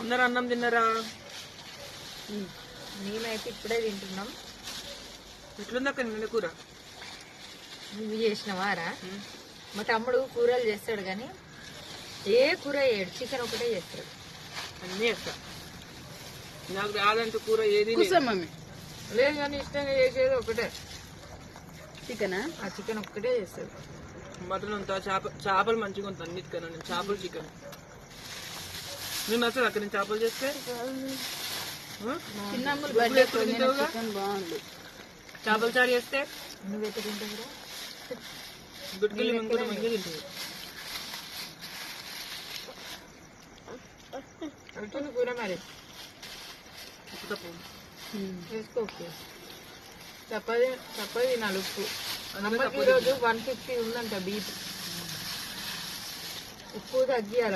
అందరు అన్నం తిన్నారా? మేమైతే ఇప్పుడే తింటున్నాం. ఎట్లుంది అక్క నిన్న కూర? నువ్వు చేసినవారా మా తమ్ముడు కూరలు చేస్తాడు కానీ ఏ కూర చేయడు చికెన్ ఒకటే చేస్తాడు. అన్నీ చేస్తా నాకు రాదంటే కూర ఏది మమ్మీ. లేదు కానీ ఇష్టంగా చేసేది ఒకటే. చికెనా? ఆ చికెన్ ఒక్కటే చేస్తాడు. మటన్ అంతా చేప చేపలు మంచిగా ఉంటుంది అన్నిటికన్నా నేను చేపలు చికెన్. మేము నచ్చదు అక్కడ నేను చేపలు చేస్తే? చేపల చారు చేస్తే? నువ్వైతే తింటావురా గుడ్కిల్లి మేము కూడా మంచిగా తింటుంది అవుతుంది కూర మరి? ఉప్పు తప్పు వేసుకోకు చప్పది చప్పది తినాలి ఉప్పు. అమ్మకి ఈరోజు వన్ ఫిఫ్టీ ఉందంట బీపీ ఉప్పు తగ్గియాలి.